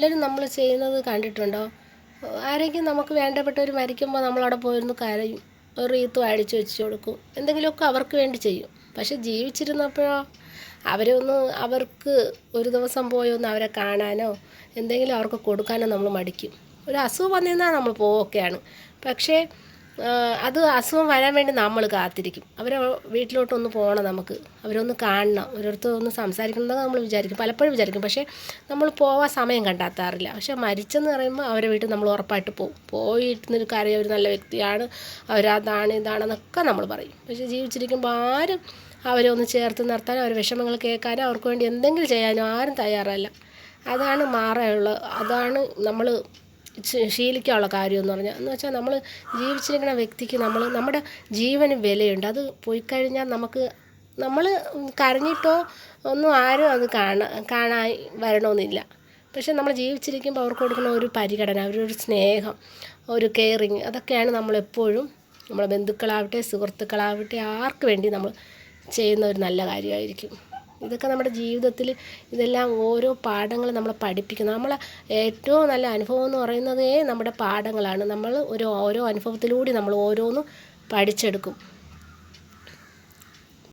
എല്ലാവരും നമ്മൾ ചെയ്യുന്നത് കണ്ടിട്ടുണ്ടോ? ആരെങ്കിലും നമുക്ക് വേണ്ടപ്പെട്ടവർ മരിക്കുമ്പോൾ നമ്മളവിടെ പോയിരുന്നു കരയും. ഒരു റീത്തും അടിച്ചു വെച്ച് കൊടുക്കും. എന്തെങ്കിലുമൊക്കെ അവർക്ക് വേണ്ടി ചെയ്യും. പക്ഷെ ജീവിച്ചിരുന്നപ്പോഴോ? അവരെ ഒന്ന് അവർക്ക് ഒരു ദിവസം പോയി ഒന്ന് അവരെ കാണാനോ എന്തെങ്കിലും അവർക്ക് കൊടുക്കാനോ നമ്മൾ മടിക്കും. ഒരു അസുഖം വന്നിരുന്നാൽ നമ്മൾ പോവുകയാണ് പക്ഷേ അത് അസുഖം വരാൻ വേണ്ടി നമ്മൾ കാത്തിരിക്കും. അവരെ വീട്ടിലോട്ടൊന്ന് പോകണം നമുക്ക്. അവരൊന്ന് കാണണം. ഓരോരുത്തർ ഒന്ന് സംസാരിക്കണം എന്നൊക്കെ നമ്മൾ വിചാരിക്കും. പലപ്പോഴും വിചാരിക്കും. പക്ഷേ നമ്മൾ പോവാൻ സമയം കണ്ടെത്താറില്ല. പക്ഷേ മരിച്ചെന്ന് പറയുമ്പോൾ അവരെ വീട്ടിൽ നമ്മൾ ഉറപ്പായിട്ട് പോകും പോയിരുന്നൊരു കാര്യം അവർ നല്ല വ്യക്തിയാണ്. അവരതാണ് ഇതാണെന്നൊക്കെ നമ്മൾ പറയും. പക്ഷേ ജീവിച്ചിരിക്കുമ്പോൾ ആരും അവരെ ഒന്ന് ചേർത്ത് നിർത്താനോ അവരുടെ വിഷമങ്ങൾ കേൾക്കാനോ അവർക്ക് വേണ്ടി എന്തെങ്കിലും ചെയ്യാനോ ആരും തയ്യാറല്ല. അതാണ് മാറാനുള്ള അതാണ് നമ്മൾ ശീലിക്കാനുള്ള കാര്യം എന്ന് പറഞ്ഞാൽ എന്ന് വെച്ചാൽ നമ്മൾ ജീവിച്ചിരിക്കുന്ന വ്യക്തിക്ക് നമ്മൾ നമ്മുടെ ജീവന് വിലയുണ്ട്. അത് പോയി കഴിഞ്ഞാൽ നമുക്ക് നമ്മൾ കരഞ്ഞിട്ടോ ഒന്നും ആരും അത് കാണാ കാണാൻ വരണമെന്നില്ല. പക്ഷെ നമ്മൾ ജീവിച്ചിരിക്കുമ്പോൾ അവർക്ക് കൊടുക്കുന്ന ഒരു പരിഗണന അവരൊരു സ്നേഹം ഒരു കെയറിങ് അതൊക്കെയാണ് നമ്മളെപ്പോഴും നമ്മളെ ബന്ധുക്കളാവട്ടെ സുഹൃത്തുക്കളാവട്ടെ ആർക്ക് വേണ്ടി നമ്മൾ ചെയ്യുന്ന ഒരു നല്ല കാര്യമായിരിക്കും. ഇതൊക്കെ നമ്മുടെ ജീവിതത്തിൽ ഇതെല്ലാം ഓരോ പാഠങ്ങൾ നമ്മളെ പഠിപ്പിക്കുന്നു. നമ്മളെ ഏറ്റവും നല്ല അനുഭവം എന്ന് പറയുന്നതേ നമ്മുടെ പാഠങ്ങളാണ്. നമ്മൾ ഒരു ഓരോ അനുഭവത്തിലൂടെ നമ്മൾ ഓരോന്നും പഠിച്ചെടുക്കും.